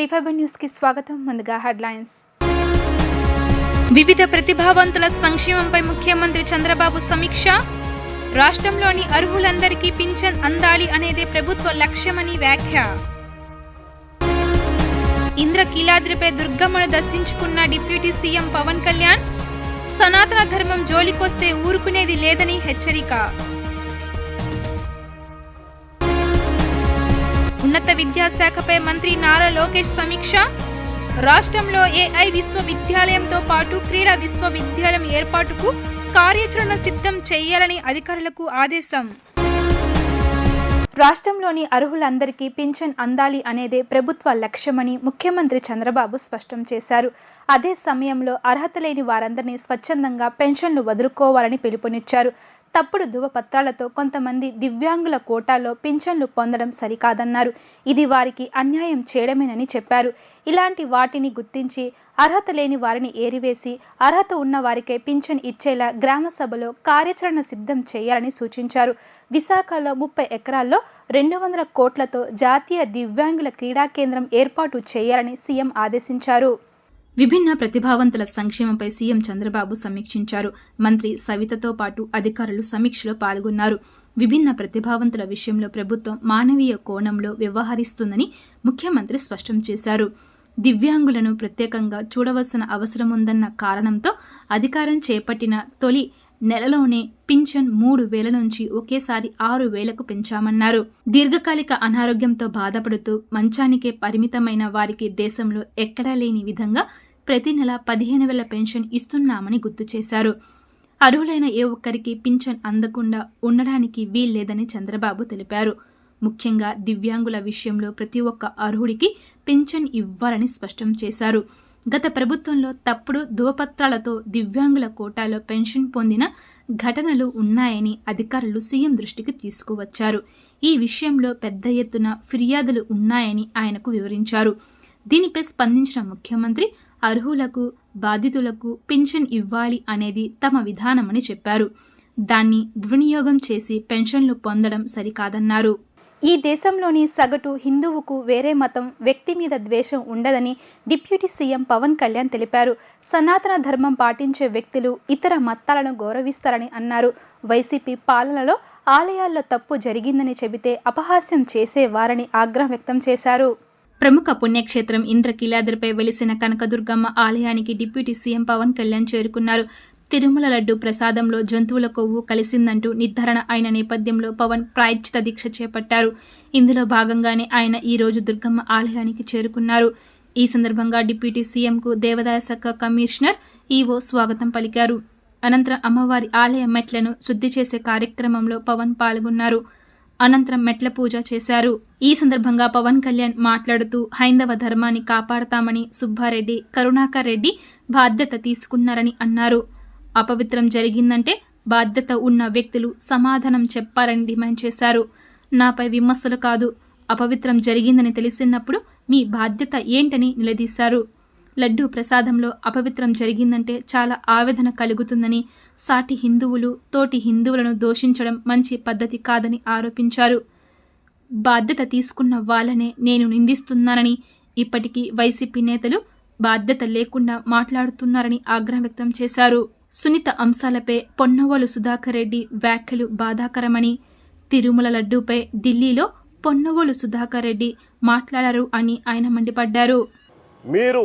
నమస్కారం న్యూస్కి స్వాగతం. ముందుగా హెడ్లైన్స్. వివిధ ప్రతిభావంతుల సంక్షేమంపై ముఖ్యమంత్రి చంద్రబాబు సమీక్ష? రాష్ట్రంలోని అర్హులందరికీ పింఛన్ అందాలి అనేదే ప్రభుత్వ లక్ష్యమని వ్యాఖ్య? ఇంద్రకీలాద్రిపై దుర్గమ్మను దర్శించుకున్న డిప్యూటీ సీఎం పవన్ కళ్యాణ్? సనాతన ధర్మం జోలికొస్తే ఊరుకునేది లేదని హెచ్చరిక? ఉన్నత విద్యాశాఖపై మంత్రి నారా లోకేష్ సమీక్ష. రాష్ట్రంలో ఏఐ విశ్వవిద్యాలయంతో పాటు క్రీడా విశ్వవిద్యాలయం ఏర్పాటుకు కార్యాచరణ సిద్ధం చేయాలని అధికారులకు ఆదేశం. రాష్ట్రంలోని అర్హులందరికీ పింఛన్ అందాలి అనేదే ప్రభుత్వ లక్ష్యమని ముఖ్యమంత్రి చంద్రబాబు స్పష్టం చేశారు. అదే సమయంలో అర్హత లేని వారందరినీ స్వచ్ఛందంగా పెన్షన్లు వదులుకోవాలని పిలుపునిచ్చారు. తప్పుడు ధృవపత్రాలతో కొంతమంది దివ్యాంగుల కోటాలో పింఛన్లు పొందడం సరికాదన్నారు. ఇది వారికి అన్యాయం చేయడమేనని చెప్పారు. ఇలాంటి వాటిని గుర్తించి అర్హత లేని వారిని ఏరివేసి అర్హత ఉన్న వారికే పింఛన్ ఇచ్చేలా గ్రామ సభలో కార్యాచరణ సిద్ధం చేయాలని సూచించారు. విశాఖలో ముప్పై ఎకరాల్లో రెండు వందల కోట్లతో జాతీయ దివ్యాంగుల క్రీడా కేంద్రం ఏర్పాటు చేయాలని సీఎం ఆదేశించారు. విభిన్న ప్రతిభావంతుల సంక్షేమంపై సీఎం చంద్రబాబు సమీక్షించారు. మంత్రి సవితతో పాటు అధికారులు సమీక్షలో పాల్గొన్నారు. విభిన్న ప్రతిభావంతుల విషయంలో ప్రభుత్వం మానవీయ కోణంలో వ్యవహరిస్తుందని ముఖ్యమంత్రి స్పష్టం చేశారు. దివ్యాంగులను ప్రత్యేకంగా చూడవలసిన అవసరం ఉందన్న కారణంతో అధికారం చేపట్టిన తొలి నెలలోనే పింఛన్ మూడు వేల నుంచి ఒకేసారి ఆరు వేలకు పెంచామన్నారు. దీర్ఘకాలిక అనారోగ్యంతో బాధపడుతూ మంచానికే పరిమితమైన వారికి దేశంలో ఎక్కడా లేని విధంగా ప్రతి నెల పదిహేను వేల పెన్షన్ ఇస్తున్నామని గుర్తు చేశారు. అర్హులైన ఏ ఒక్కరికి పింఛన్ అందకుండా ఉండడానికి వీల్లేదని చంద్రబాబు తెలిపారు. ముఖ్యంగా దివ్యాంగుల విషయంలో ప్రతి ఒక్క అర్హుడికి పింఛన్ ఇవ్వాలని స్పష్టం చేశారు. గత ప్రభుత్వంలో తప్పుడు ధృవపత్రాలతో దివ్యాంగుల కోటాలో పెన్షన్ పొందిన ఘటనలు ఉన్నాయని అధికారులు సీఎం దృష్టికి తీసుకువచ్చారు. ఈ విషయంలో పెద్ద ఎత్తున ఫిర్యాదులు ఉన్నాయని ఆయనకు వివరించారు. దీనిపై స్పందించిన ముఖ్యమంత్రి అర్హులకు బాధితులకు పింఛన్ ఇవ్వాలి అనేది తమ విధానమని చెప్పారు. దాన్ని దుర్వినియోగం చేసి పెన్షన్లు పొందడం సరికాదన్నారు. ఈ దేశంలోని సగటు హిందువుకు వేరే మతం వ్యక్తి మీద ద్వేషం ఉండదని డిప్యూటీ సీఎం పవన్ కళ్యాణ్ తెలిపారు. సనాతన ధర్మం పాటించే వ్యక్తులు ఇతర మతాలను గౌరవిస్తారని అన్నారు. వైసీపీ పాలనలో ఆలయాల్లో తప్పు జరిగిందని చెబితే అపహాస్యం చేసేవారని ఆగ్రహం వ్యక్తం చేశారు. ప్రముఖ పుణ్యక్షేత్రం ఇంద్రకీలాద్రిపై వెలిసిన కనకదుర్గమ్మ ఆలయానికి డిప్యూటీ సీఎం పవన్ కళ్యాణ్ చేరుకున్నారు. తిరుమల లడ్డు ప్రసాదంలో జంతువుల కొవ్వు కలిసిందంటూ నిర్ధారణ అయిన నేపథ్యంలో పవన్ ప్రాయశ్చిత దీక్ష చేపట్టారు. ఇందులో భాగంగానే ఆయన ఈ రోజు దుర్గమ్మ ఆలయానికి చేరుకున్నారు. ఈ సందర్భంగా డిప్యూటీ సీఎంకు దేవాదాయ శాఖ కమిషనర్ ఈవో స్వాగతం పలికారు. అనంతరం అమ్మవారి ఆలయ మెట్లను శుద్ధి చేసే కార్యక్రమంలో పవన్ పాల్గొన్నారు. అనంతరం మెట్ల పూజ చేశారు. ఈ సందర్భంగా పవన్ కళ్యాణ్ మాట్లాడుతూ హైందవ ధర్మాన్ని కాపాడతామని సుబ్బారెడ్డి కరుణాకర్ రెడ్డి బాధ్యత తీసుకున్నారని అన్నారు. అపవిత్రం జరిగిందంటే బాధ్యత ఉన్న వ్యక్తులు సమాధానం చెప్పారని డిమాండ్ చేశారు. నాపై విమర్శలు కాదు అపవిత్రం జరిగిందని తెలిసినప్పుడు మీ బాధ్యత ఏంటని నిలదీశారు. లడ్డూ ప్రసాదంలో అపవిత్రం జరిగిందంటే చాలా ఆవేదన కలుగుతుందని సాటి హిందువులు తోటి హిందువులను దోషించడం మంచి పద్ధతి కాదని ఆరోపించారు. బాధ్యత తీసుకున్న వాళ్ళనే నేను నిందిస్తున్నానని ఇప్పటికీ వైసీపీ నేతలు బాధ్యత లేకుండా మాట్లాడుతున్నారని ఆగ్రహం వ్యక్తం చేశారు. సున్నిత అంశాలపై పొన్నవోలు సుధాకర్ రెడ్డి వ్యాఖ్యలు బాధాకరమని తిరుమల లడ్డూపై ఢిల్లీలో పొన్నవోలు సుధాకర్ రెడ్డి మాట్లాడారు అని ఆయన మండిపడ్డారు. మీరు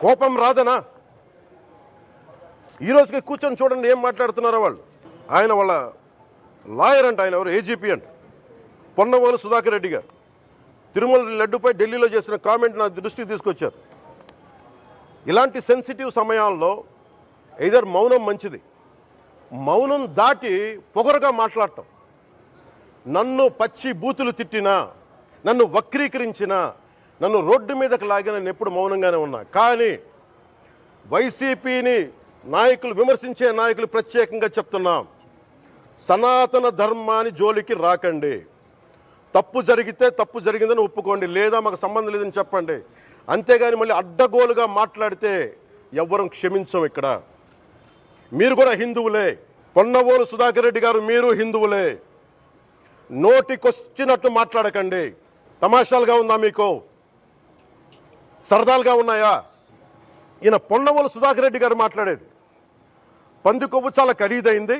కోపం రాదనా? ఈ రోజుకి కూర్చొని చూడండి ఏం మాట్లాడుతున్నారో వాళ్ళు. ఆయన వాళ్ళ లాయర్ అంట ఆయన ఎవరు? ఏజీపీ అంట. పొన్నవోలు సుధాకర్ రెడ్డి గారు. తిరుమల లడ్డుపై ఢిల్లీలో చేసిన కామెంట్ నా దృష్టికి తీసుకొచ్చారు. ఇలాంటి సెన్సిటివ్ సమయాల్లో ఇదర్ మౌనం మంచిది. మౌనం దాటి పొగరుగా మాట్లాడటం. నన్ను పచ్చి బూతులు తిట్టినా నన్ను వక్రీకరించినా నన్ను రోడ్డు మీదకి లాగి నేను ఎప్పుడు మౌనంగానే ఉన్నా. కానీ వైసీపీని నాయకులు విమర్శించే నాయకులు ప్రత్యేకంగా చెప్తున్నాం. సనాతన ధర్మాన్ని జోలికి రాకండి. తప్పు జరిగితే తప్పు జరిగిందని ఒప్పుకోండి. లేదా మాకు సంబంధం లేదని చెప్పండి. అంతేగాని మళ్ళీ అడ్డగోలుగా మాట్లాడితే ఎవ్వరం క్షమించం ఇక్కడ. మీరు కూడా హిందువులే. పొన్నవోలు సుధాకర్ రెడ్డి గారు మీరు హిందువులే. నోటికొచ్చినట్టు మాట్లాడకండి. తమాషాలుగా ఉందా మీకు? సరదాలుగా ఉన్నాయా? ఈయన పొన్నవోలు సుధాకర్ రెడ్డి గారు మాట్లాడేది. పంది కొవ్వు చాలా ఖరీదైంది.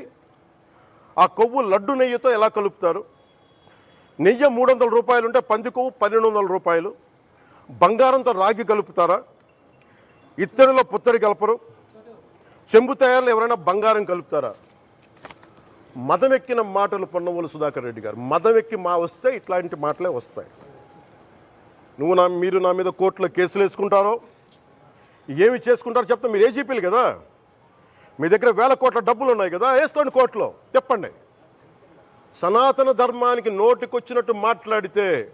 ఆ కొవ్వు లడ్డు నెయ్యితో ఎలా కలుపుతారు? నెయ్యి మూడు వందల రూపాయలు ఉంటే పంది కొవ్వు పన్నెండు వందల రూపాయలు. బంగారంతో రాగి కలుపుతారా? ఇత్తడిలో పుత్తడి కలపరు. చెంబు తయారులో ఎవరైనా బంగారం కలుపుతారా? మదమెక్కిన మాటలు పొన్నవోలు సుధాకర్ రెడ్డి గారు. మదం ఎక్కి మా వస్తే ఇట్లాంటి మాటలే వస్తాయి. నువ్వు నా మీరు నా మీద కోర్టులో కేసులు వేసుకుంటారో? ఏమి చేసుకుంటారో చెప్తే. మీరు ఏజీపీలు కదా? మీ దగ్గర వేల కోట్ల డబ్బులు ఉన్నాయి కదా? వేసుకోండి కోర్టులో. చెప్పండి. సనాతన ధర్మానికి నోటికొచ్చినట్టు మాట్లాడితే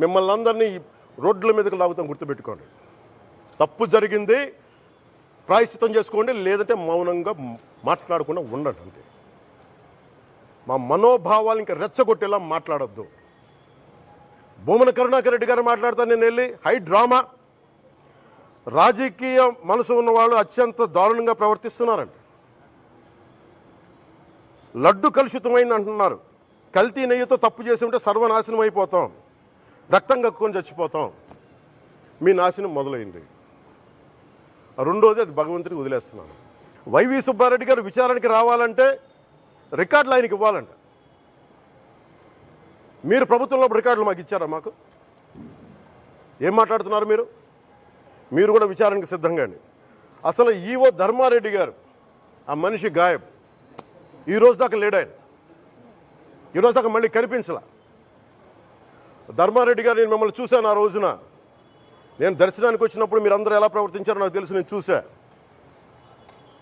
మిమ్మల్ని అందరినీ రోడ్ల మీదకి లాగుతాం గుర్తుపెట్టుకోండి. తప్పు జరిగింది ప్రాయశ్చితం చేసుకోండి లేదంటే మౌనంగా మాట్లాడకుండా ఉండండి అంతే. మా మనోభావాలు ఇంకా రెచ్చగొట్టేలా మాట్లాడొద్దు. భూమన కరుణాకర్ రెడ్డి గారు మాట్లాడుతాను నేను వెళ్ళి హై డ్రామా. రాజకీయ మనసు ఉన్న వాళ్ళు అత్యంత దారుణంగా ప్రవర్తిస్తున్నారండి లడ్డు కలుషితమైంది అంటున్నారు కల్తీ నెయ్యితో తప్పు చేసి ఉంటే సర్వనాశనం అయిపోతాం. రక్తం కక్కుని చచ్చిపోతాం. మీ నాశనం మొదలైంది. రెండోది అది భగవంతుడికి వదిలేస్తున్నాను. వైవి సుబ్బారెడ్డి గారు విచారణకి రావాలంటే రికార్డులు ఆయనకి ఇవ్వాలంట. మీరు ప్రభుత్వంలో రికార్డులు మాకు ఇచ్చారా మాకు? ఏం మాట్లాడుతున్నారు మీరు? మీరు కూడా విచారణకు సిద్ధంగానే. అసలు ఈవో ధర్మారెడ్డి గారు ఆ మనిషి గాయం ఈ రోజు దాకా లేడు ఆయన. ఈ రోజు దాకా మళ్ళీ కనిపించలా. ధర్మారెడ్డి గారు నేను మిమ్మల్ని చూశాను ఆ రోజున. నేను దర్శనానికి వచ్చినప్పుడు మీరు అందరూ ఎలా ప్రవర్తించారో నాకు తెలుసు నేను చూశా.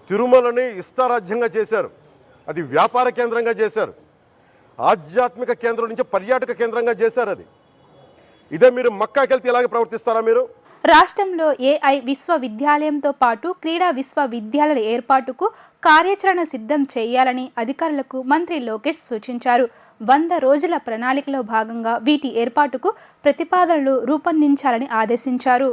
తిరుమలని ఇష్టారాజ్యంగా చేశారు. అది వ్యాపార కేంద్రంగా చేశారు. ఆధ్యాత్మిక కేంద్రం నుంచి పర్యాటక కేంద్రంగా చేశారు అది. ఇదే మీరు మక్కాకెళ్తే ఇలాగే ప్రవర్తిస్తారా మీరు? రాష్ట్రంలో ఏఐ విశ్వవిద్యాలయంతో పాటు క్రీడా విశ్వవిద్యాలయాల ఏర్పాటుకు కార్యాచరణ సిద్ధం చేయాలని అధికారులకు మంత్రి లోకేష్ సూచించారు. వంద రోజుల ప్రణాళికలో భాగంగా వీటి ఏర్పాటుకు ప్రతిపాదనలు రూపొందించాలని ఆదేశించారు.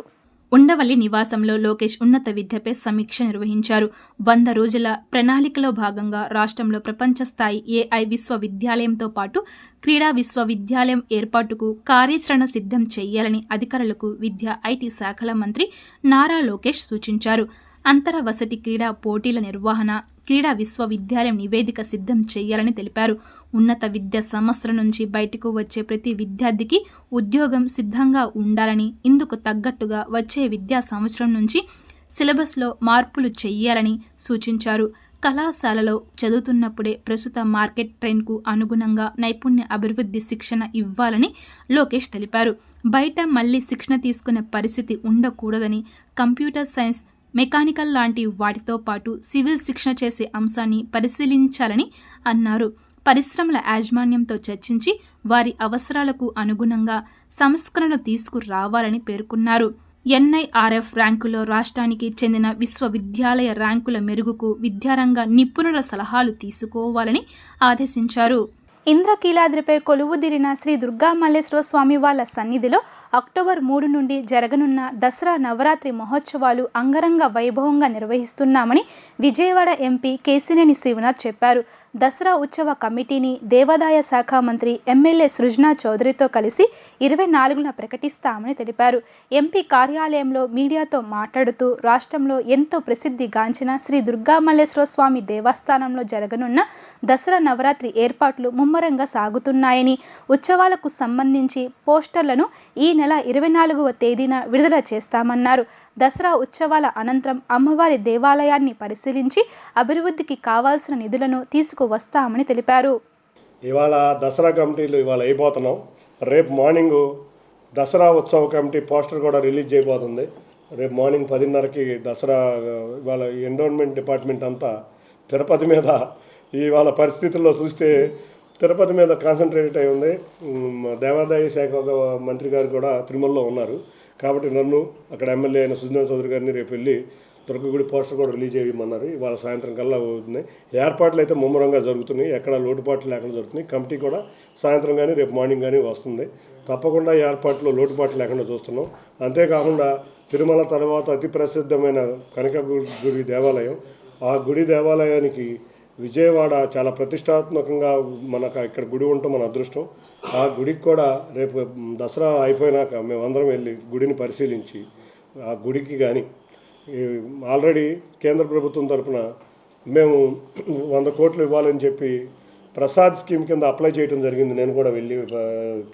ఉండవల్లి నివాసంలో లోకేష్ ఉన్నత విద్యపై సమీక్ష నిర్వహించారు. వంద రోజుల ప్రణాళికలో భాగంగా రాష్ట్రంలో ప్రపంచ స్థాయి ఏఐ విశ్వవిద్యాలయంతో పాటు క్రీడా విశ్వవిద్యాలయం ఏర్పాటుకు కార్యాచరణ సిద్ధం చేయాలని అధికారులకు విద్యా ఐటీ శాఖల మంత్రి నారా లోకేష్ సూచించారు. అంతర వసతి క్రీడా పోటీల నిర్వహణ క్రీడా విశ్వవిద్యాలయం నివేదిక సిద్ధం చేయాలని తెలిపారు. ఉన్నత విద్యా సంస్థల నుంచి బయటకు వచ్చే ప్రతి విద్యార్థికి ఉద్యోగం సిద్ధంగా ఉండాలని ఇందుకు తగ్గట్టుగా వచ్చే విద్యా సంవత్సరం నుంచి సిలబస్లో మార్పులు చేయాలని సూచించారు. కళాశాలలో చదువుతున్నప్పుడే ప్రస్తుత మార్కెట్ ట్రెండ్కు అనుగుణంగా నైపుణ్య అభివృద్ధి శిక్షణ ఇవ్వాలని లోకేష్ తెలిపారు. బయట మళ్ళీ శిక్షణ తీసుకునే పరిస్థితి ఉండకూడదని కంప్యూటర్ సైన్స్ మెకానికల్ లాంటి వాటితో పాటు సివిల్ శిక్షణ చేసే అంశాన్ని పరిశీలించాలని అన్నారు. పరిశ్రమల యాజమాన్యంతో చర్చించి వారి అవసరాలకు అనుగుణంగా సంస్కరణలు తీసుకురావాలని పేర్కొన్నారు. ఎన్ఐఆర్ఎఫ్ ర్యాంకులో రాష్ట్రానికి చెందిన విశ్వవిద్యాలయ ర్యాంకుల మెరుగుకు విద్యారంగ నిపుణుల సలహాలు తీసుకోవాలని ఆదేశించారు. ఇంద్రకీలాద్రిపై కొలువుదిరిన శ్రీ దుర్గా మల్లేశ్వర స్వామి వాళ్ళ సన్నిధిలో అక్టోబర్ మూడు నుండి జరగనున్న దసరా నవరాత్రి మహోత్సవాలు అంగరంగ వైభవంగా నిర్వహిస్తున్నామని విజయవాడ ఎంపీ కేసినేని శివనాథ్ చెప్పారు. దసరా ఉత్సవ కమిటీని దేవాదాయ శాఖ మంత్రి ఎమ్మెల్యే సృజనా చౌదరితో కలిసి ఇరవై నాలుగున ప్రకటిస్తామని తెలిపారు. ఎంపీ కార్యాలయంలో మీడియాతో మాట్లాడుతూ రాష్ట్రంలో ఎంతో ప్రసిద్ధిగాంచిన శ్రీ దుర్గా మల్లేశ్వర స్వామి దేవస్థానంలో జరగనున్న దసరా నవరాత్రి ఏర్పాట్లు ముమ్మరంగా సాగుతున్నాయని ఉత్సవాలకు సంబంధించి పోస్టర్లను ఈ నెల ఇరవై నాలుగవ తేదీన విడుదల చేస్తామన్నారు. దసరా ఉత్సవాల అనంతరం అమ్మవారి దేవాలయాన్ని పరిశీలించి అభివృద్ధికి కావాల్సిన నిధులను తీసుకువస్తామని తెలిపారు. ఇవాళ దసరా కమిటీలు ఇవాళ అయిపోతున్నాం. రేపు మార్నింగ్ దసరా ఉత్సవ కమిటీ పోస్టర్ కూడా రిలీజ్ చేయబోతుంది. రేపు మార్నింగ్ పదిన్నరకి దసరా ఇవాళ ఎండోన్మెంట్ డిపార్ట్మెంట్ అంతా తిరుపతి మీద ఇవాళ పరిస్థితుల్లో చూస్తే తిరుపతి మీద కాన్సన్ట్రేట్ అయి ఉంది. దేవాదాయ శాఖ మంత్రి గారు కూడా తిరుమలలో ఉన్నారు. కాబట్టి నన్ను అక్కడ ఎమ్మెల్యే అయిన సుజనా చౌదరి గారిని రేపు వెళ్ళి దుర్గగుడి పోస్టర్ కూడా రిలీజ్ చేయమన్నారు. ఇవాళ సాయంత్రం కల్లా అవుతుంది. ఏర్పాట్లు అయితే ముమ్మరంగా జరుగుతున్నాయి. ఎక్కడ లోటుపాట్లు లేకుండా జరుగుతున్నాయి. కమిటీ కూడా సాయంత్రం కానీ రేపు మార్నింగ్ కానీ వస్తుంది. తప్పకుండా ఏర్పాట్లు లోటుపాట్లు లేకుండా చూస్తున్నాం. అంతేకాకుండా తిరుమల తర్వాత అతి ప్రసిద్ధమైన కనక గుడి దేవాలయం. ఆ గుడి దేవాలయానికి విజయవాడ చాలా ప్రతిష్టాత్మకంగా మనకు ఇక్కడ గుడి ఉంటాం మన అదృష్టం. ఆ గుడికి కూడా రేపు దసరా అయిపోయినాక మేమందరం వెళ్ళి గుడిని పరిశీలించి ఆ గుడికి కానీ ఆల్రెడీ కేంద్ర ప్రభుత్వం తరఫున మేము వంద కోట్లు ఇవ్వాలని చెప్పి ప్రసాద్ స్కీమ్ కింద అప్లై చేయడం జరిగింది. నేను కూడా వెళ్ళి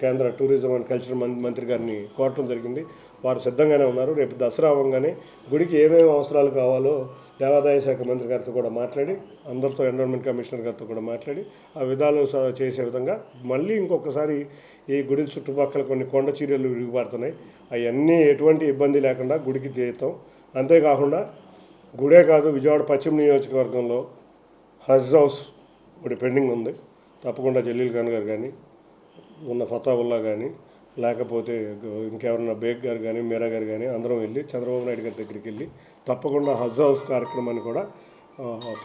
కేంద్ర టూరిజం అండ్ కల్చర్ మంత్రి గారిని కోరటం జరిగింది. వారు సిద్ధంగానే ఉన్నారు. రేపు దసరా అవ్వగానే గుడికి ఏమేమి అవసరాలు కావాలో దేవాదాయ శాఖ మంత్రి గారితో కూడా మాట్లాడి అందరితో ఎన్విరాన్మెంట్ కమిషనర్ గారితో కూడా మాట్లాడి ఆ విధాలు స- చేసే విధంగా మళ్ళీ ఇంకొకసారి ఈ గుడి చుట్టుపక్కల కొన్ని కొండ చీరలు విరిగిపడుతున్నాయి. అవన్నీ ఎటువంటి ఇబ్బంది లేకుండా గుడికి చేస్తాం. అంతేకాకుండా గుడే కాదు విజయవాడ పశ్చిమ నియోజకవర్గంలో హజ్ హౌస్ ఇప్పుడు పెండింగ్ ఉంది. తప్పకుండా జలీల్ ఖాన్ గారు కానీ ఉన్న ఫతావుల్లా కానీ లేకపోతే ఇంకెవరన్నా బేగ్ గారు కానీ మీరా గారు కానీ అందరం వెళ్ళి చంద్రబాబు నాయుడు గారి దగ్గరికి వెళ్ళి తప్పకుండా హజ్ హౌస్ కార్యక్రమాన్ని కూడా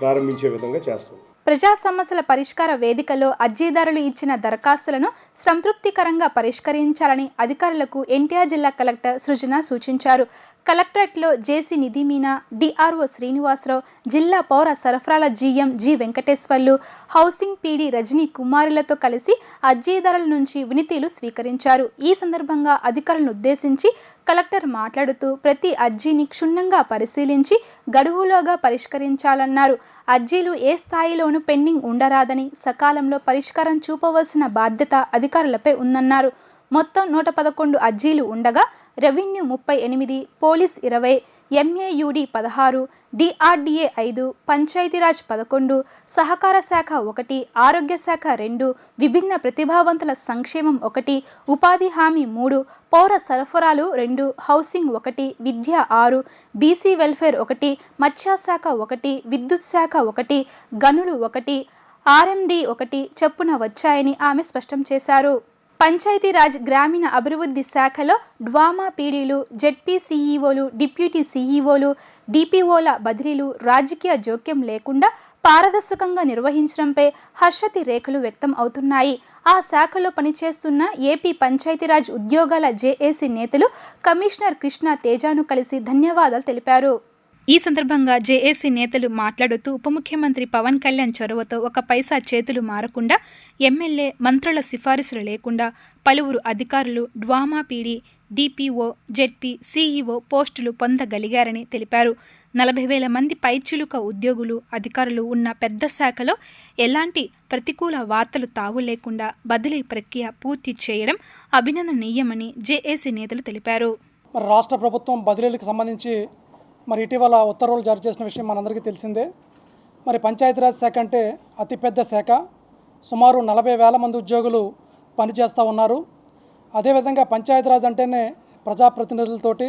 ప్రారంభించే విధంగా చేస్తాం. ప్రజా సమస్యల పరిష్కార వేదికలో అర్జీదారులు ఇచ్చిన దరఖాస్తులను సంతృప్తికరంగా పరిష్కరించాలని అధికారులకు ఎన్టీఆర్ జిల్లా కలెక్టర్ సృజన సూచించారు. కలెక్టరేట్లో జేసీ నిధి మీనా డిఆర్ఓ శ్రీనివాసరావు జిల్లా పౌర సరఫరాల GM G Venkateswarlu housing PD Rajani కుమారులతో కలిసి అర్జీదారుల నుంచి వినతిలు స్వీకరించారు. ఈ సందర్భంగా అధికారులను ఉద్దేశించి కలెక్టర్ మాట్లాడుతూ ప్రతి అర్జీని క్షుణ్ణంగా పరిశీలించి గడువులోగా పరిష్కరించాలన్నారు. అర్జీలు ఏ స్థాయిలోనూ పెండింగ్ ఉండరాదని సకాలంలో పరిష్కారం చూపవలసిన బాధ్యత అధికారులపై ఉందన్నారు. మొత్తం నూట పదకొండు అర్జీలు ఉండగా రెవెన్యూ ముప్పై ఎనిమిది పోలీస్ ఇరవై ఎంఏయుడి పదహారు డిఆర్డిఏ ఐదు పంచాయతీరాజ్ పదకొండు సహకార శాఖ ఒకటి ఆరోగ్య శాఖ రెండు విభిన్న ప్రతిభావంతుల సంక్షేమం ఒకటి ఉపాధి హామీ మూడు పౌర సరఫరాలు రెండు హౌసింగ్ ఒకటి విద్య ఆరు బీసీ వెల్ఫేర్ ఒకటి మత్స్యశాఖ ఒకటి విద్యుత్ శాఖ ఒకటి గనులు ఒకటి ఆర్ఎండి ఒకటి చెప్పున వచ్చాయని ఆమె స్పష్టం చేశారు. పంచాయతీరాజ్ గ్రామీణ అభివృద్ధి శాఖలో డ్వామా పీడీలు జెడ్పీ సీఈఓలు డిప్యూటీ సీఈఓలు డిపిఓల బదిలీలు రాజకీయ జోక్యం లేకుండా పారదర్శకంగా నిర్వహించడంపై హర్షతి రేఖలు వ్యక్తం అవుతున్నాయి. ఆ శాఖలో పనిచేస్తున్న ఏపీ పంచాయతీరాజ్ ఉద్యోగాల జేఏసీ నేతలు కమిషనర్ కృష్ణ తేజాను కలిసి ధన్యవాదాలు తెలిపారు. ఈ సందర్భంగా జేఏసీ నేతలు మాట్లాడుతూ ఉప ముఖ్యమంత్రి పవన్ కళ్యాణ్ చొరవతో ఒక పైసా చేతులు మారకుండా ఎమ్మెల్యే మంత్రుల సిఫారసులు లేకుండా పలువురు అధికారులు DWAMA PD DPO ZP CEO పోస్టులు పొందగలిగారని తెలిపారు. నలభై వేల మంది పైచులుక ఉద్యోగులు అధికారులు ఉన్న పెద్ద శాఖలో ఎలాంటి ప్రతికూల వార్తలు తావు లేకుండా బదిలీ ప్రక్రియ పూర్తి చేయడం అభినందనీయమని జేఏసీ నేతలు తెలిపారు. రాష్ట్ర ప్రభుత్వం బదిలీలకు సంబంధించి మరి ఇటీవల ఉత్తర్వులు జారీ చేసిన విషయం మనందరికీ తెలిసిందే. మరి పంచాయతీరాజ్ శాఖ అంటే అతిపెద్ద శాఖ. సుమారు నలభై వేల మంది ఉద్యోగులు పనిచేస్తూ ఉన్నారు. అదేవిధంగా పంచాయతీరాజ్ అంటేనే ప్రజాప్రతినిధులతోటి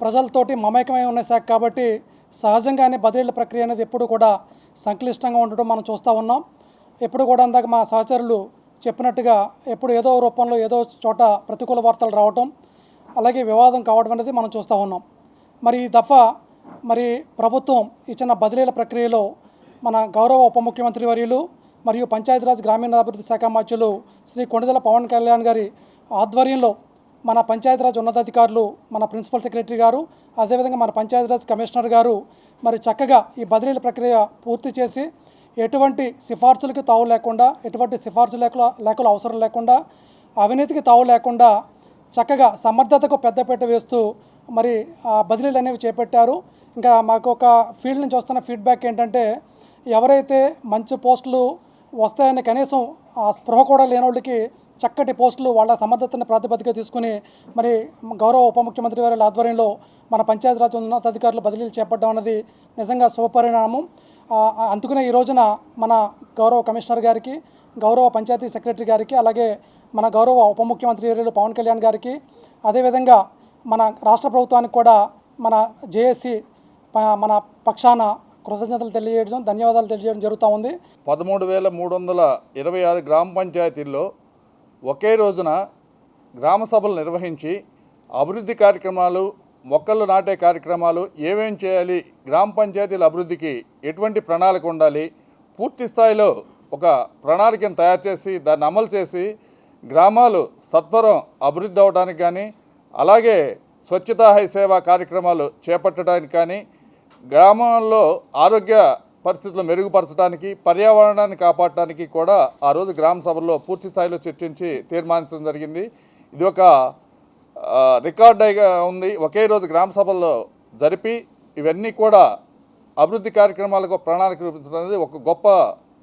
ప్రజలతోటి మమేకమై ఉన్న శాఖ కాబట్టి సహజంగానే బదిలీల ప్రక్రియ అనేది ఎప్పుడు కూడా సంక్లిష్టంగా ఉండడం మనం చూస్తూ ఉన్నాం. ఎప్పుడు కూడా అందాక మా సహచరులు చెప్పినట్టుగా ఎప్పుడు ఏదో రూపంలో ఏదో చోట ప్రతికూల వార్తలు రావటం అలాగే వివాదం కావడం అనేది మనం చూస్తూ ఉన్నాం. మరి ఈ దఫా మరి ప్రభుత్వం ఇచ్చిన బదిలీల ప్రక్రియలో మన గౌరవ ఉప ముఖ్యమంత్రి వర్యులు మరియు పంచాయతీరాజ్ గ్రామీణాభివృద్ధి శాఖ మంత్రులు శ్రీ కొండదల పవన్ కళ్యాణ్ గారి ఆధ్వర్యంలో మన పంచాయతీరాజ్ ఉన్నతాధికారులు మన ప్రిన్సిపల్ సెక్రటరీ గారు అదేవిధంగా మన పంచాయతీరాజ్ కమిషనర్ గారు మరి చక్కగా ఈ బదిలీల ప్రక్రియ పూర్తి చేసి ఎటువంటి సిఫార్సులకి తావు లేకుండా ఎటువంటి సిఫార్సు లేఖల లేఖలు అవసరం లేకుండా అవినీతికి తావు లేకుండా చక్కగా సమర్థతకు పెద్దపీట వేస్తూ మరి ఆ బదిలీలు అనేవి చేపట్టారు. ఇంకా మాకు ఒక ఫీల్డ్ నుంచి వస్తున్న ఫీడ్బ్యాక్ ఏంటంటే ఎవరైతే మంచి పోస్టులు వస్తాయని కనీసం ఆ స్పృహ కూడా లేని వాళ్ళకి చక్కటి పోస్టులు వాళ్ళ సమర్థతను ప్రాతిపదిక తీసుకుని మరి గౌరవ ఉప ముఖ్యమంత్రి వారి ఆధ్వర్యంలో మన పంచాయతీరాజ్ ఉన్నతాధికారులు బదిలీలు చేపట్టడం అనేది నిజంగా శుభపరిణామం అందుకునే అందుకనే ఈ రోజున మన గౌరవ కమిషనర్ గారికి గౌరవ పంచాయతీ సెక్రటరీ గారికి అలాగే మన గౌరవ ఉప ముఖ్యమంత్రి పవన్ కళ్యాణ్ గారికి అదేవిధంగా మన రాష్ట్ర ప్రభుత్వానికి కూడా మన జేఏసీ మన పక్షాన కృతజ్ఞతలు తెలియజేయడం ధన్యవాదాలు తెలియజేయడం జరుగుతూ ఉంది. పదమూడు వేల మూడు వందల ఇరవై ఆరు గ్రామ పంచాయతీల్లో ఒకే రోజున గ్రామ సభలు నిర్వహించి అభివృద్ధి కార్యక్రమాలు మొక్కలు నాటే కార్యక్రమాలు ఏమేం చేయాలి గ్రామ పంచాయతీల అభివృద్ధికి ఎటువంటి ప్రణాళిక ఉండాలి పూర్తి స్థాయిలో ఒక ప్రణాళికను తయారు చేసి దాన్ని అమలు చేసి గ్రామాలు సత్వరం అభివృద్ధి అవడానికి కానీ అలాగే స్వచ్ఛతా హై సేవా కార్యక్రమాలు చేపట్టడానికి కానీ గ్రామాల్లో ఆరోగ్య పరిస్థితులు మెరుగుపరచడానికి పర్యావరణాన్ని కాపాడటానికి కూడా ఆ రోజు గ్రామ సభల్లో పూర్తి స్థాయిలో చర్చించి తీర్మానించడం జరిగింది. ఇది ఒక ఆ, రికార్డ్ అయిగా ఉంది. ఒకే రోజు గ్రామ సభల్లో జరిపి ఇవన్నీ కూడా అభివృద్ధి కార్యక్రమాలకు ప్రణాళిక రూపించడం అనేది ఒక గొప్ప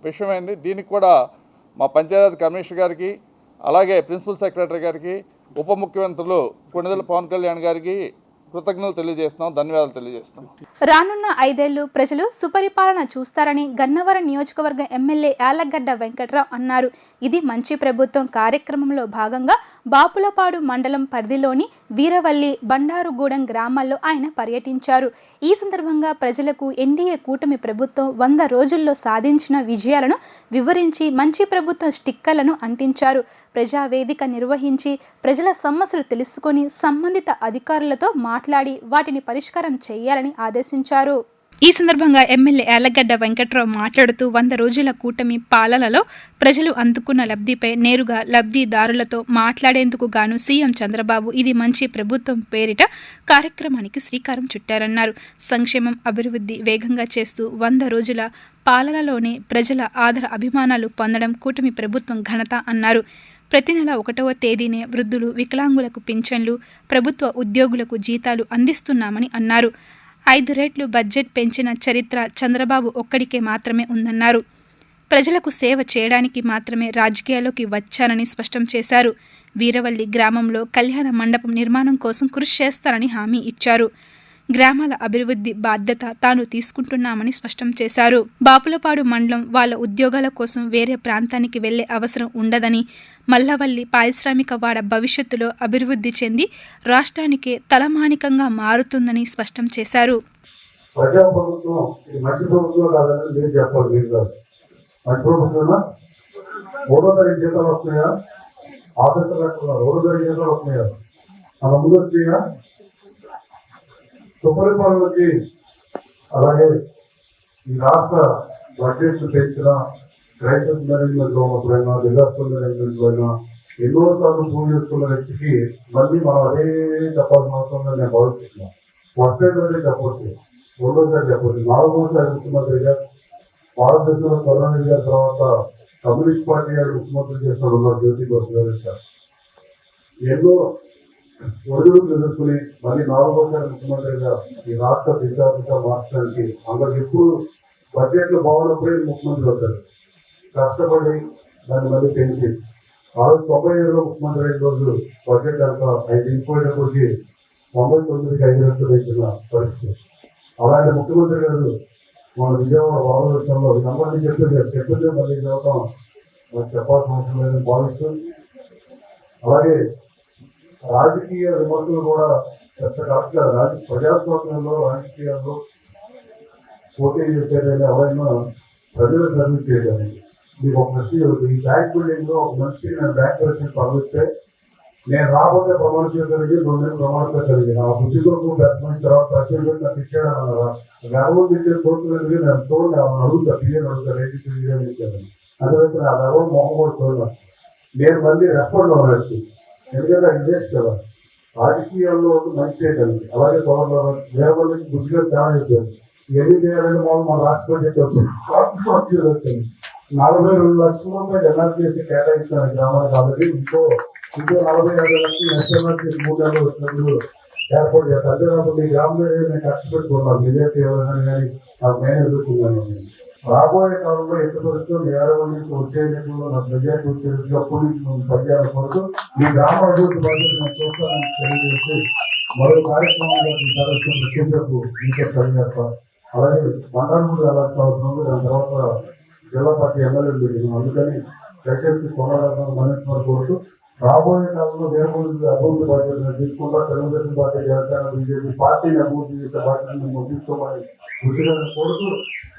విషయమైంది. దీనికి కూడా మా పంచాయతీ కమిషనర్ గారికి అలాగే ప్రిన్సిపల్ సెక్రటరీ గారికి ఉప ముఖ్యమంత్రులు కొణిదల పవన్ కళ్యాణ్ గారికి కృతజ్ఞతలు తెలియజేస్తున్నాం ధన్యవాదాలు తెలియజేస్తున్నాం. రానున్న ఐదేళ్ళు ప్రజలు సుపరిపాలన చూస్తారని గన్నవరం నియోజకవర్గం ఎమ్మెల్యే యాలగడ్డ వెంకట్రావు అన్నారు. ఇది మంచి ప్రభుత్వం కార్యక్రమంలో భాగంగా బాపులపాడు మండలం పరిధిలోని వీరవల్లి బండారుగూడెం గ్రామాల్లో ఆయన పర్యటించారు. ఈ సందర్భంగా ప్రజలకు ఎన్డీఏ కూటమి ప్రభుత్వం వంద రోజుల్లో సాధించిన విజయాలను వివరించి మంచి ప్రభుత్వం స్టిక్కర్లను అంటించారు. ప్రజావేదిక నిర్వహించి ప్రజల సమస్యలు తెలుసుకొని సంబంధిత అధికారులతో మాట్లాడి వాటిని పరిష్కారం చేయాలని ఆదేశించారు. ఈ సందర్భంగా ఎమ్మెల్యే యాలగడ్డ వెంకట్రావు మాట్లాడుతూ వంద రోజుల కూటమి పాలనలో ప్రజలు అందుకున్న లబ్ధిపై నేరుగా లబ్ధిదారులతో మాట్లాడేందుకు గాను సీఎం చంద్రబాబు ఇది మంచి ప్రభుత్వం పేరిట కార్యక్రమానికి శ్రీకారం చుట్టారన్నారు. సంక్షేమం అభివృద్ధి వేగంగా చేస్తూ వంద రోజుల పాలనలోనే ప్రజల ఆదర అభిమానాలు పొందడం కూటమి ప్రభుత్వం ఘనత అన్నారు. ప్రతి నెల ఒకటవ తేదీనే వృద్ధులు వికలాంగులకు పింఛన్లు ప్రభుత్వ ఉద్యోగులకు జీతాలు అందిస్తున్నామని అన్నారు. ఐదు రెట్లు బడ్జెట్ పెంచిన చరిత్ర చంద్రబాబు ఒక్కడికే మాత్రమే ఉందన్నారు. ప్రజలకు సేవ చేయడానికి మాత్రమే రాజకీయాల్లోకి వచ్చానని స్పష్టం చేశారు. వీరవల్లి గ్రామంలో కళ్యాణ మండపం నిర్మాణం కోసం కృషి చేస్తారని హామీ ఇచ్చారు. గ్రామాల అభివృద్ధి బాధ్యత తాను తీసుకుంటున్నామని స్పష్టం చేశారు. బాపులపాడు మండలం వాళ్ళ ఉద్యోగాల కోసం వేరే ప్రాంతానికి వెళ్ళే అవసరం ఉండదని మల్లవల్లి పారిశ్రామిక వాడ భవిష్యత్తులో అభివృద్ధి చెంది రాష్ట్రానికే తలమానికంగా మారుతుందని స్పష్టం చేశారు. ప్రజా ప్రభుత్వం ఇది వస్తున్నాయా? మన ముందు వచ్చినాయా సుపరిపాలనకి అలాగే ఈ రాష్ట్ర బడ్జెట్ పెంచిన క్రైసిస్ మేనేజ్మెంట్లో ఉన్నప్పుడైనా డిజాస్టర్ మేనేజ్మెంట్ అయినా ఎన్నో సార్లు ప్రూవ్ చేసుకున్న వ్యక్తికి మళ్ళీ మనం అదే చెప్పాల్సిన అవసరం నేను భావిస్తున్నాను. వస్తే చెప్పొచ్చు రెండోసారి చెప్పొచ్చు. నాలుగోసారి ముఖ్యమంత్రిగా భారతదేశంలో కరోనా గారి తర్వాత కమ్యూనిస్ట్ పార్టీ గారు ముఖ్యమంత్రి చేసిన ఉన్నారు జ్యోతి బసు గారు సార్ ఎన్నో ఒడుగులు ఎదుర్కొని మళ్ళీ నాలుగోసారి ముఖ్యమంత్రిగా ఈ రాష్ట్ర దిశాదిశ మార్చడానికి అందరికి ఎప్పుడు బడ్జెట్లు బాగున్నప్పుడే ముఖ్యమంత్రి అవుతారు. కష్టపడి దాన్ని మళ్ళీ పెంచి ఆ రోజు తొంభై ఏడులో ముఖ్యమంత్రి అయిన రోజు బడ్జెట్ అంతా ఐదు ఇంపోయినప్పటికీ తొంభై తొమ్మిదికి ఐదు లక్షలు ఇచ్చిన పరిస్థితి. అలాంటి ముఖ్యమంత్రి గారు మన విజయవాడ వారదర్శనంలో సంబంధించి చెప్పింది చెప్పిందే మళ్ళీ చదవటం నాకు చెప్పాల్సిన అవసరం లేదని భావిస్తూ అలాగే రాజకీయ విమర్శలు కూడా పెద్ద కరెక్ట్ కాదు. రాజ ప్రజాస్వామ్యంలో రాజకీయాల్లో పోటీ చేసేదని ఎవరైనా ప్రజలు సర్వీస్ చేయడానికి మీకు ఒక ప్రశ్న ఈ బ్యాంక్ బిల్డింగ్లో ఒక మనిషి నేను బ్యాంక్ పరిస్థితి పంపిస్తే నేను రాబోతే ప్రమాణ చేయగలిగి రెండు నెలలు ప్రమాణంగా కలిగి నా బుద్ధి కొరకు పెట్టిన తర్వాత ప్రశ్నలు పెట్టి నాకు ఇచ్చాడు అన్నారా గర్వం ఇచ్చే కోరుతున్నది నేను చూడండి ఆమె అడుగుతా పిల్లలు అడుగుతా రేపు పిల్లలు ఇచ్చాను అందువల్ల నా గర్వం మొహం కూడా చూడాలి నేను మళ్ళీ రెస్పాండ్ అవ్వచ్చు ఎందుకంటే అది కదా. రాజకీయాల్లో ఒక మంచి చేయగలిగి అలాగే త్వరలో వేరే వాళ్ళకి బుద్ధిగా తేడా చెప్పారు ఇవన్నీ చేయాలని మనం మన రాష్ట్ర బడ్జెట్ వచ్చింది. నలభై రెండు లక్షల రూపాయలు ఎన్ఆర్ చేసి కేటాయించాను గ్రామాలు కాబట్టి ఇంకో ఇంకో నలభై ఐదు లక్షలు ఎస్ఎంఆర్ చేసి మూడు నెలలు వచ్చినప్పుడు ఏర్పాటు చేస్తారు అంటే నాకు మీ గ్రామంలో నేను కష్టపెట్టుకున్నాను విజయ్ ఎవరైనా కానీ నాకు నేను ఎదుర్కొన్నాను రాబోయే కాలంలో ఎంత వరకు నేరవ నుంచి వచ్చే ఎన్నికల్లో నాకు మెజార్టీ వచ్చేసి అప్పటి నుంచి పనిచేయాల కొరకు ఈ గ్రామ అభివృద్ధి బాధ్యత నేను చూస్తానని తెలియజేసి మరో కార్యక్రమంలో మీ సదస్సు ముఖ్యకు మీకే పనిచేస్తాను అలాగే మండలంలో వెళ్ళాల్సిన అవసరం దాని తర్వాత జిల్లా పార్టీ ఎమ్మెల్యేలు అందుకని దయచేసి కొనడాలను మనిషి కోరుతూ రాబోయే కాలంలో వేరుమూడు అభివృద్ధి బాధ్యతలు తీసుకుంటా. తెలుగుదేశం పార్టీ జనసేన బీజేపీ పార్టీని అభివృద్ధి చేసే పార్టీని మేము తీసుకోమని గుర్తుగా కోరుతూ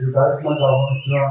ఈ కార్యక్రమానికి ఆహ్వానిస్తున్న.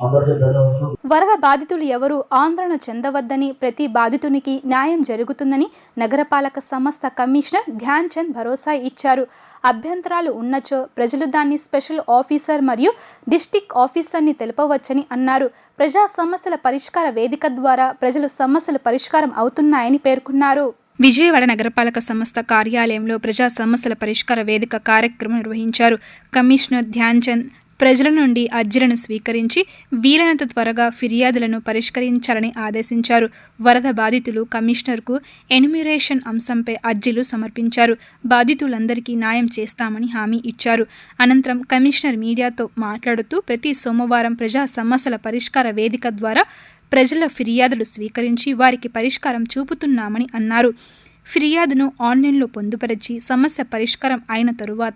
వరద బాధితులు ఎవరూ ఆందోళన చెందవద్దని ప్రతి బాధితునికి న్యాయం జరుగుతుందని నగరపాలక సంస్థ కమిషనర్ ధ్యాన్ చంద్ భరోసా ఇచ్చారు. అభ్యంతరాలు ఉన్నచో ప్రజలు దాన్ని స్పెషల్ ఆఫీసర్ మరియు డిస్టిక్ ఆఫీసర్ని తెలపవచ్చని అన్నారు. ప్రజా సమస్యల పరిష్కార వేదిక ద్వారా ప్రజల సమస్యలు పరిష్కారం అవుతున్నాయని పేర్కొన్నారు. విజయవాడ నగరపాలక సంస్థ కార్యాలయంలో ప్రజా సమస్యల పరిష్కార వేదిక కార్యక్రమం నిర్వహించారు కమిషనర్ ధ్యాన్ చంద్ ప్రజల నుండి అర్జీలను స్వీకరించి వీలైనంత త్వరగా ఫిర్యాదులను పరిష్కరించాలని ఆదేశించారు. వరద బాధితులు కమిషనర్కు ఎన్యూమిరేషన్ అంశంపై అర్జీలు సమర్పించారు. బాధితులందరికీ న్యాయం చేస్తామని హామీ ఇచ్చారు. అనంతరం కమిషనర్ మీడియాతో మాట్లాడుతూ ప్రతి సోమవారం ప్రజా సమస్యల పరిష్కార వేదిక ద్వారా ప్రజల ఫిర్యాదులు స్వీకరించి వారికి పరిష్కారం చూపుతున్నామని అన్నారు. ఫిర్యాదును ఆన్లైన్లో పొందుపరిచి సమస్య పరిష్కారం అయిన తరువాత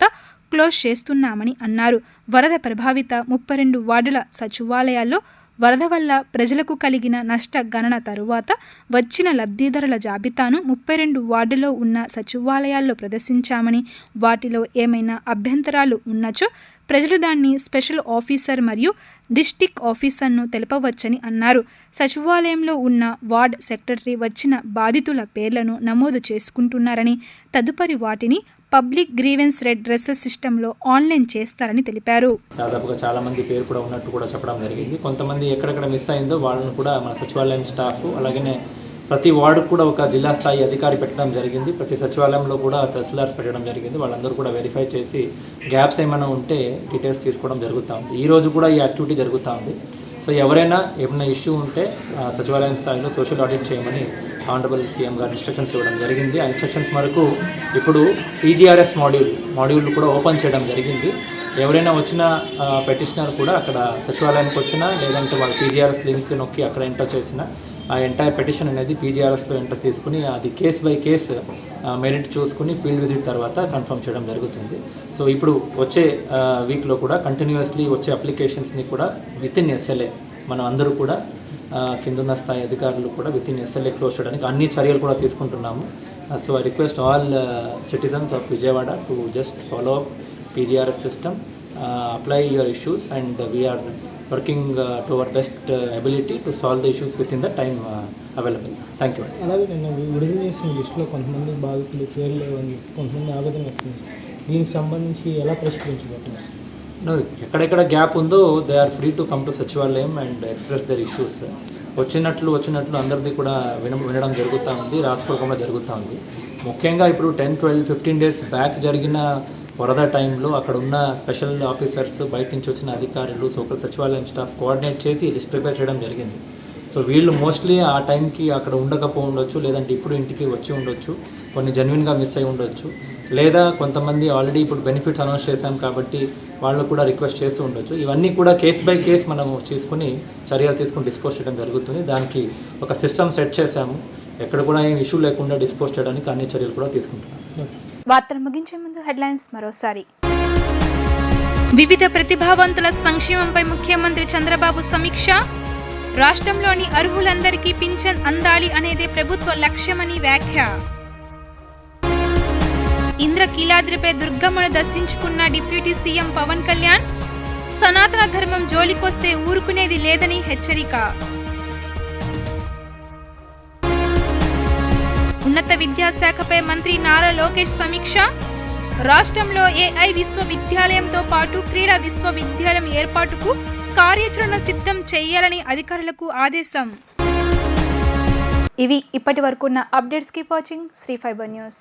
క్లోజ్ చేస్తున్నామని అన్నారు. వరద ప్రభావిత ముప్పై రెండు వార్డుల సచివాలయాల్లో వరద వల్ల ప్రజలకు కలిగిన నష్ట గణన తరువాత వచ్చిన లబ్ధిదారుల జాబితాను ముప్పై రెండు వార్డులో ఉన్న సచివాలయాల్లో ప్రదర్శించామని వాటిలో ఏమైనా అభ్యంతరాలు ఉన్నచో ప్రజలు దాన్ని స్పెషల్ ఆఫీసర్ మరియు డిస్టిక్ ఆఫీసర్ను తెలపవచ్చని అన్నారు. సచివాలయంలో ఉన్న వార్డ్ సెక్రటరీ వచ్చిన బాధితుల పేర్లను నమోదు చేసుకుంటున్నారని తదుపరి వాటిని పబ్లిక్ గ్రీవెన్స్ రెడ్ డ్రెస్సెస్ సిస్టంలో ఆన్లైన్ చేస్తారని తెలిపారు. దాదాపుగా చాలా మంది పేరు కూడా ఉన్నట్టు కూడా చెప్పడం జరిగింది. కొంతమంది ఎక్కడెక్కడ మిస్ అయిందో వాళ్ళని కూడా మన సచివాలయం స్టాఫ్ అలాగనే ప్రతి వార్డు కూడా ఒక జిల్లా స్థాయి అధికారి పెట్టడం జరిగింది. ప్రతి సచివాలయంలో కూడా తహసీల్దార్స్ పెట్టడం జరిగింది. వాళ్ళందరూ కూడా వెరిఫై చేసి గ్యాప్స్ ఏమైనా ఉంటే డీటెయిల్స్ తీసుకోవడం జరుగుతూ ఉంది. ఈ రోజు కూడా ఈ యాక్టివిటీ జరుగుతూ ఉంది. సో ఎవరైనా ఏమైనా ఇష్యూ ఉంటే సచివాలయం స్థాయిలో సోషల్ ఆడిట్ చేయమని ఆనరబుల్ సీఎం గారు ఇన్స్ట్రక్షన్స్ ఇవ్వడం జరిగింది. ఆ ఇన్స్ట్రక్షన్స్ వరకు ఇప్పుడు పీజీఆర్ఎస్ మాడ్యూల్ మాడ్యూల్ కూడా ఓపెన్ చేయడం జరిగింది. ఎవరైనా వచ్చిన పెటిషనర్ కూడా అక్కడ సచివాలయానికి వచ్చినా లేదంటే వాళ్ళ పీజీఆర్ఎస్ లింక్ నొక్కి అక్కడ ఎంటర్ చేసిన ఆ ఎంటైర్ పెటిషన్ అనేది పీజీఆర్ఎస్లో ఎంటర్ తీసుకుని అది కేస్ బై కేస్ మెరిట్ చూసుకుని ఫీల్డ్ విజిట్ తర్వాత కన్ఫర్మ్ చేయడం జరుగుతుంది. సో ఇప్పుడు వచ్చే వీక్లో కూడా కంటిన్యూస్లీ వచ్చే అప్లికేషన్స్ని కూడా విత్ ఇన్ ఎస్ఎల్ఏ మనం అందరూ కూడా కిందున్న స్థాయి అధికారులు కూడా విత్ ఇన్ ఎస్ఎల్ఏ క్లోజ్ చేయడానికి అన్ని చర్యలు కూడా తీసుకుంటున్నాము. So I request all citizens of Vijayawada to just follow up PGRS system apply your issues and we are working to our best ability to solve the issues with in the time available thank you అలాగే నేను విడుదల చేసిన లిస్టులో కొంతమంది బాధితులు పేర్లు కొంతమంది ఆవేదన వ్యక్తం దీనికి సంబంధించి ఎలా పరిష్కరించబోతున్నారు? సార్? ఎక్కడెక్కడ గ్యాప్ ఉందో they are free to come to సచివాలయం అండ్ ఎక్స్ప్రెస్ దర్ ఇష్యూస్ వచ్చినట్లు వచ్చినట్లు అందరిది కూడా విన వినడం జరుగుతూ ఉంది రాష్ట్రపూర్వకంగా జరుగుతూ ఉంది. ముఖ్యంగా ఇప్పుడు ten twelve fifteen days back జరిగిన వరద టైంలో అక్కడ ఉన్న స్పెషల్ ఆఫీసర్స్ బయట నుంచి వచ్చిన అధికారులు సోకల్ సచివాలయం స్టాఫ్ కోఆర్డినేట్ చేసి లిస్ట్ ప్రిపేర్ చేయడం జరిగింది. సో వీళ్ళు మోస్ట్లీ ఆ టైంకి అక్కడ ఉండకపో ఉండొచ్చు లేదంటే ఇప్పుడు ఇంటికి వచ్చి ఉండొచ్చు. కొన్ని జెన్యున్గా మిస్ అయి ఉండొచ్చు. లేదా కొంతమంది ఆల్రెడీ ఇప్పుడు బెనిఫిట్స్ అనౌన్స్ చేశాం కాబట్టి వాళ్ళు కూడా రిక్వెస్ట్ చేస్తూ ఉండొచ్చు. ఇవన్నీ కూడా కేస్ బై కేస్ మనం తీసుకుని చర్యలు తీసుకుని డిస్పోజ్ చేయడం జరుగుతుంది. దానికి ఒక సిస్టమ్ సెట్ చేశాము. ఎక్కడ కూడా ఏం ఇష్యూ లేకుండా డిస్పోజ్ చేయడానికి అన్ని చర్యలు కూడా తీసుకుంటున్నాం. వార్తలు ముగించే ముందు హెడ్లైన్స్ మరోసారి. వివిధ ప్రతిభావంతుల సంక్షేమంపై ముఖ్యమంత్రి చంద్రబాబు సమీక్ష? రాష్ట్రంలోని అర్హులందరికీ పింఛన్ అందాలి అనేదే ప్రభుత్వ లక్ష్యమని వ్యాఖ్య? ఇంద్రకీలాద్రిపై దుర్గమ్మను దర్శించుకున్న డిప్యూటీ సీఎం పవన్ కళ్యాణ్ సనాతన ధర్మం జోలికొస్తే ఊరుకునేది లేదని హెచ్చరిక. ఉన్నత విద్యాశాఖపై మంత్రి నారా లోకేష్ సమీక్ష రాష్ట్రంలో ఏఐ విశ్వవిద్యాలయంతో పాటు క్రీడా విశ్వవిద్యాలయం ఏర్పాటుకు కార్యాచరణ సిద్ధం చేయాలని అధికారులకు ఆదేశం. ఇవి ఇప్పటి వరకున్న updates. Keep watching Sri fibre news.